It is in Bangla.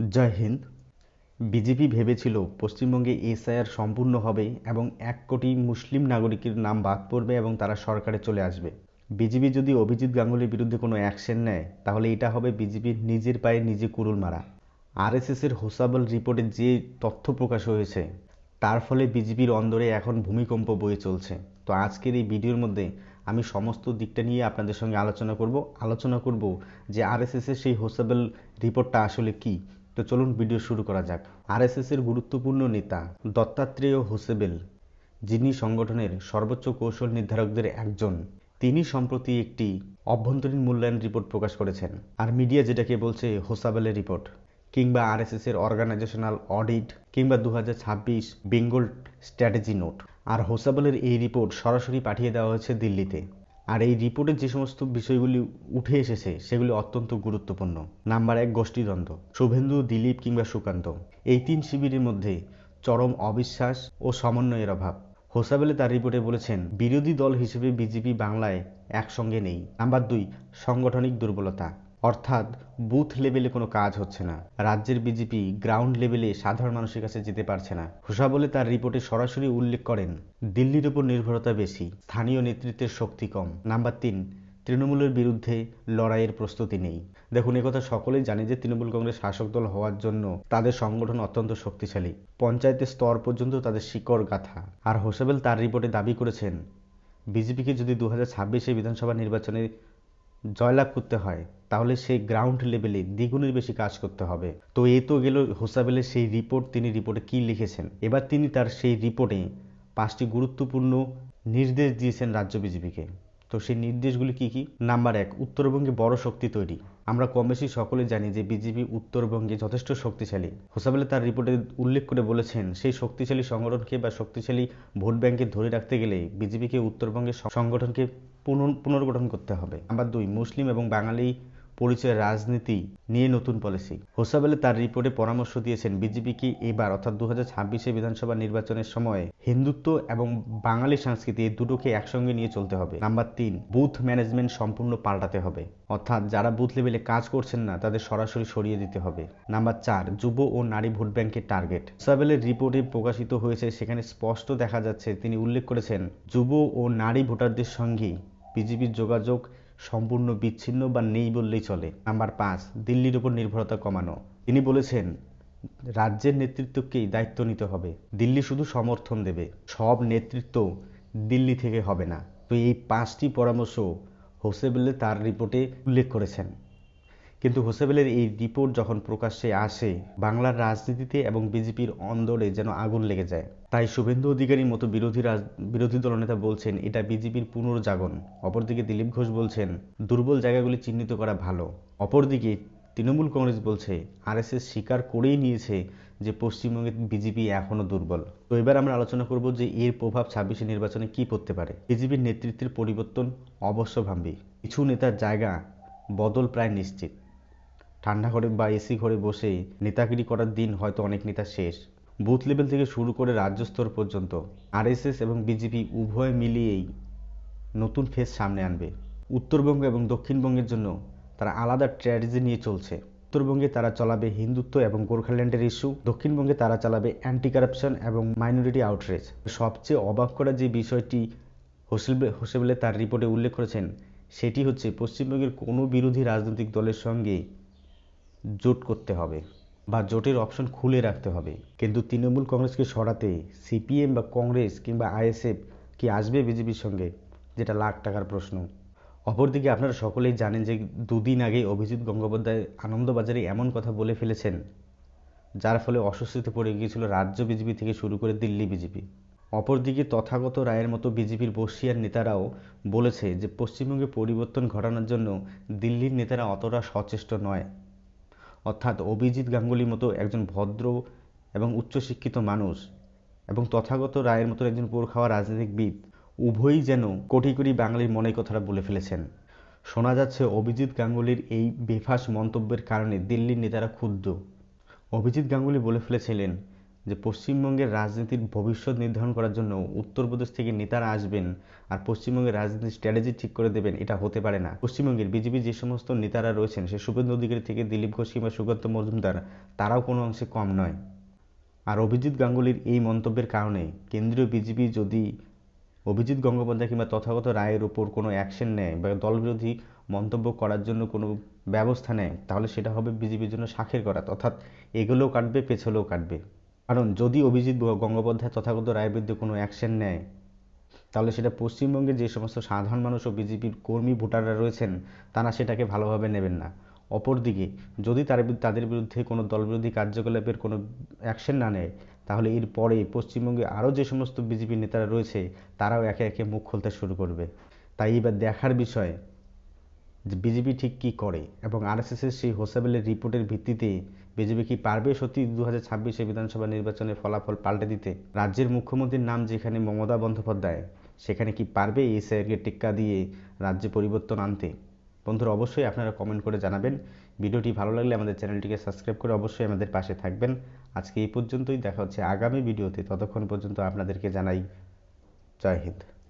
জয় হিন্দ। বিজেপি ভেবেছিল পশ্চিমবঙ্গে এসআইআর সম্পূর্ণ হবে এবং এক কোটি মুসলিম নাগরিকের নাম বাদ পড়বে এবং তারা সরকারে চলে আসবে। বিজেপি যদি অভিজিৎ গাঙ্গুলির বিরুদ্ধে কোনো অ্যাকশন নেয়, তাহলে এটা হবে বিজেপির নিজের পায়ে নিজে কুড়ুল মারা। আরএসএসের হোসাবল রিপোর্টে যে তথ্য প্রকাশ হয়েছে, তার ফলে বিজেপির অন্দরে এখন ভূমিকম্প বয়ে চলছে। তো আজকের এই ভিডিওর মধ্যে আমি সমস্ত দিকটা নিয়ে আপনাদের সঙ্গে আলোচনা করব। আলোচনা করব যে আরএসএসের সেই হোসাবল রিপোর্টটা আসলে কি তো চলুন ভিডিও শুরু করা যাক। আরএসএসের গুরুত্বপূর্ণ নেতা দত্তাত্রেয় হোসেবেল, যিনি সংগঠনের সর্বোচ্চ কৌশল নির্ধারকদের একজন, তিনি সম্প্রতি একটি অভ্যন্তরীণ মূল্যায়ন রিপোর্ট প্রকাশ করেছেন আর মিডিয়া যেটাকে বলছে হোসাবেলের রিপোর্ট কিংবা আরএসএস এর অর্গানাইজেশনাল অডিট কিংবা দু হাজার ছাব্বিশ বেঙ্গল স্ট্র্যাটেজি নোট। আর হোসাবেলের এই রিপোর্ট সরাসরি পাঠিয়ে দেওয়া হয়েছে দিল্লিতে। আর এই রিপোর্টে যে সমস্ত বিষয়গুলি উঠে এসেছে, সেগুলি অত্যন্ত গুরুত্বপূর্ণ। নাম্বার এক, গোষ্ঠীদ্বন্দ্ব। শুভেন্দু, দিলীপ কিংবা সুকান্ত। এই তিন শিবিরের মধ্যে চরম অবিশ্বাস ও সমন্বয়ের অভাব। হোসাবেলে তার রিপোর্টে বলেছেন, বিরোধী দল হিসেবে বিজেপি বাংলায় একসঙ্গে নেই। নাম্বার দুই, সাংগঠনিক দুর্বলতা। অর্থাৎ বুথ লেভেলে কোনো কাজ হচ্ছে না। রাজ্যের বিজেপি গ্রাউন্ড লেভেলে সাধারণ মানুষের কাছে যেতে পারছে না। হোসাবলে তার রিপোর্টে সরাসরি উল্লেখ করেন, দিল্লির উপর নির্ভরতা বেশি, স্থানীয় নেতৃত্বের শক্তি কম। নাম্বার তিন, তৃণমূলের বিরুদ্ধে লড়াইয়ের প্রস্তুতি নেই। দেখুন কথা সকলেই জানে যে তৃণমূল কংগ্রেস শাসক দল হওয়ার জন্য তাদের সংগঠন অত্যন্ত শক্তিশালী। পঞ্চায়েতের স্তর পর্যন্ত তাদের শিকড় গাথা। আর হোসেবেল তার রিপোর্টে দাবি করেছেন, বিজেপিকে যদি দু হাজার ছাব্বিশে বিধানসভা নির্বাচনে জয়লাভ করতে হয়, তাহলে সেই গ্রাউন্ড লেভেলে দ্বিগুণের বেশি কাজ করতে হবে। তো এ তো গেল হোসাবেলের সেই রিপোর্ট তিনি রিপোর্টে কি লিখেছেন? এবার তিনি তার সেই রিপোর্টে পাঁচটি গুরুত্বপূর্ণ নির্দেশ দিয়েছেন রাজ্য বিজেপিকে। তো সেই নির্দেশগুলি কি কি? নাম্বার এক, উত্তরবঙ্গে বড় শক্তি তৈরি। আমরা কম বেশি সকলে জানি যে বিজেপি উত্তরবঙ্গে যথেষ্ট শক্তিশালী। হোসাবেলে তার রিপোর্টে উল্লেখ করে বলেছেন, সেই শক্তিশালী সংগঠনকে বা শক্তিশালী ভোট ব্যাংকে ধরে রাখতে গেলে বিজেপিকে উত্তরবঙ্গের সংগঠনকে পুনর্গঠন করতে হবে। নাম্বার দুই, মুসলিম এবং বাঙালি পরিচয় রাজনীতি নিয়ে নতুন পলিসি। হোসাবেলে তার রিপোর্টে পরামর্শ দিয়েছেন বিজেপিকে এবার, অর্থাৎ দু হাজার বিধানসভা নির্বাচনের সময় হিন্দুত্ব এবং বাঙালি সংস্কৃতি দুটোকে একসঙ্গে নিয়ে চলতে হবে। নাম্বার তিন, বুথ ম্যানেজমেন্ট সম্পূর্ণ পাল্টাতে হবে। অর্থাৎ যারা বুথ লেভেলে কাজ করছেন না, তাদের সরাসরি সরিয়ে দিতে হবে। নাম্বার চার, যুব ও নারী ভোট ব্যাংকের টার্গেট। হোসাবেলের রিপোর্টে প্রকাশিত হয়েছে, সেখানে স্পষ্ট দেখা যাচ্ছে, তিনি উল্লেখ করেছেন, যুব ও নারী ভোটারদের সঙ্গে বিজেপির যোগাযোগ সম্পূর্ণ বিচ্ছিন্ন বা নেই বললেই চলে। নাম্বার পাঁচ, দিল্লির উপর নির্ভরতা কমানো। তিনি বলেছেন, রাজ্যের নেতৃত্বকেই দায়িত্ব নিতে হবে। দিল্লি শুধু সমর্থন দেবে। সব নেতৃত্ব দিল্লি থেকে হবে না। তো এই পাঁচটি পরামর্শ হোসেবেলে তার রিপোর্টে উল্লেখ করেছেন। কিন্তু হোসেবেলের এই রিপোর্ট যখন প্রকাশ্যে আসে, বাংলার রাজনীতিতে এবং বিজেপির অন্দরে যেন আগুন লেগে যায়। তাই শুভেন্দু অধিকারীর মতো বিরোধী বিরোধী দলনেতা বলছেন, এটা বিজেপির পুনর্জাগন অপরদিকে দিলীপ ঘোষ বলছেন, দুর্বল জায়গাগুলি চিহ্নিত করা ভালো। অপরদিকে তৃণমূল কংগ্রেস বলছে, আরএসএস স্বীকার করেই নিয়েছে যে পশ্চিমবঙ্গের বিজেপি এখনও দুর্বল। তো এবার আমরা আলোচনা করব যে এর প্রভাব ছাব্বিশে নির্বাচনে কি পড়তে পারে। বিজেপির নেতৃত্বের পরিবর্তন অবশ্যভাম্বী কিছু নেতার জায়গা বদল প্রায় নিশ্চিত। ঠান্ডা ঘরে বা এসি ঘরে বসে নেতাগিরি করার দিন হয়তো অনেক নেতা শেষ। বুথ লেভেল থেকে শুরু করে রাজ্য স্তর পর্যন্ত আরএসএস এবং বিজেপি উভয় মিলিয়েই নতুন ফেস সামনে আনবে। উত্তরবঙ্গ এবং দক্ষিণবঙ্গের জন্য তারা আলাদা স্ট্র্যাটেজি নিয়ে চলছে। উত্তরবঙ্গে তারা চালাবে হিন্দুত্ব এবং গোর্খাল্যান্ডের ইস্যু। দক্ষিণবঙ্গে তারা চালাবে অ্যান্টি কারাপশন এবং মাইনরিটি আউটরেজ সবচেয়ে অবাক করা যে বিষয়টি হোসেবে হোসেবেলে তার রিপোর্টে উল্লেখ করেছেন, সেটি হচ্ছে পশ্চিমবঙ্গের কোনো বিরোধী রাজনৈতিক দলের সঙ্গে জোট করতে হবে বা জোটের অপশন খুলে রাখতে হবে। কিন্তু তৃণমূল কংগ্রেসকে সরাতে সিপিএম বা কংগ্রেস কিংবা আইএসএফ কি আসবে বিজেপির সঙ্গে? যেটা লাখ টাকার প্রশ্ন। অপরদিকে আপনারা সকলেই জানেন যে দুদিন আগে অভিজিৎ গঙ্গোপাধ্যায় আনন্দবাজারে এমন কথা বলে ফেলেছেন, যার ফলে অস্বস্তিতে পড়ে গিয়েছিল রাজ্য বিজেপি থেকে শুরু করে দিল্লি বিজেপি। অপরদিকে তথাগত রায়ের মতো বিজেপির বর্ষিয়ার নেতারাও বলেছে যে পশ্চিমবঙ্গে পরিবর্তন ঘটানোর জন্য দিল্লির নেতারা অতটা সচেষ্ট নয়। অর্থাৎ অভিজিৎ গাঙ্গুলির মতো একজন ভদ্র এবং উচ্চশিক্ষিত মানুষ এবং তথাগত রায়ের মতো একজন পোর খাওয়া রাজনীতিকবিদ, উভয়ই যেন কোটি কোটি বাঙালির মনের কথাটা বলে ফেলেছেন। শোনা যাচ্ছে অভিজিৎ গাঙ্গুলির এই বেফাস মন্তব্যের কারণে দিল্লির নেতারা ক্ষুব্ধ। অভিজিৎ গাঙ্গুলি বলে ফেলেছিলেন যে পশ্চিমবঙ্গের রাজনীতির ভবিষ্যৎ নির্ধারণ করার জন্য উত্তরপ্রদেশ থেকে নেতারা আসবেন আর পশ্চিমবঙ্গের রাজনীতির স্ট্র্যাটেজি ঠিক করে দেবেন, এটা হতে পারে না। পশ্চিমবঙ্গের বিজেপি যে সমস্ত নেতারা রয়েছেন, সে শুভেন্দু অধিকারী থেকে দিলীপ ঘোষ কিংবা সুকান্ত মজুমদার, তারাও কোনো অংশে কম নয়। আর অভিজিৎ গাঙ্গুলির এই মন্তব্যের কারণে কেন্দ্রীয় বিজেপি যদি অভিজিৎ গঙ্গোপাধ্যায় কিংবা তথাগত রায়ের ওপর কোনো অ্যাকশন নেয় বা দলবিরোধী মন্তব্য করার জন্য কোনো ব্যবস্থা নেয়, তাহলে সেটা হবে বিজেপির জন্য শাখের করা। অর্থাৎ এগুলোও কাটবে পেছলেও কাটবে। কারণ যদি অভিজিৎ গঙ্গোপাধ্যায় তথাগত রায়ের বিরুদ্ধে কোনো অ্যাকশন নেয়, তাহলে সেটা পশ্চিমবঙ্গের যে সমস্ত সাধারণ মানুষ ও বিজেপির কর্মী ভোটাররা রয়েছেন, তারা সেটাকে ভালোভাবে নেবেন না। অপরদিকে, যদি তার তাদের বিরুদ্ধে কোনো দলবিরোধী কার্যকলাপের কোনো অ্যাকশন না নেয়, তাহলে এর পরে পশ্চিমবঙ্গে আরও যে সমস্ত বিজেপি নেতারা রয়েছে, তারাও একে একে মুখ খুলতে শুরু করবে। তাই এবার দেখার বিষয় যে বিজেপি ঠিক কী করে এবং আরএসএসের সেই হোসাবেলের রিপোর্টের ভিত্তিতে বিজেপি কি পারবে সত্যি দু হাজার ছাব্বিশে বিধানসভা নির্বাচনের ফলাফল পাল্টে দিতে? রাজ্যের মুখ্যমন্ত্রীর নাম যেখানে মমতা বন্দ্যোপাধ্যায়, সেখানে কি পারবে এসআইআরকে টিক্কা দিয়ে রাজ্যে পরিবর্তন আনতে? বন্ধুরা, অবশ্যই আপনারা কমেন্ট করে জানাবেন। ভিডিওটি ভালো লাগলে আমাদের চ্যানেলটিকে সাবস্ক্রাইব করে অবশ্যই আমাদের পাশে থাকবেন। আজকে এই পর্যন্তই, দেখা হচ্ছে আগামী ভিডিওতে। ততক্ষণ পর্যন্ত আপনাদেরকে জানাই জয় হিন্দ।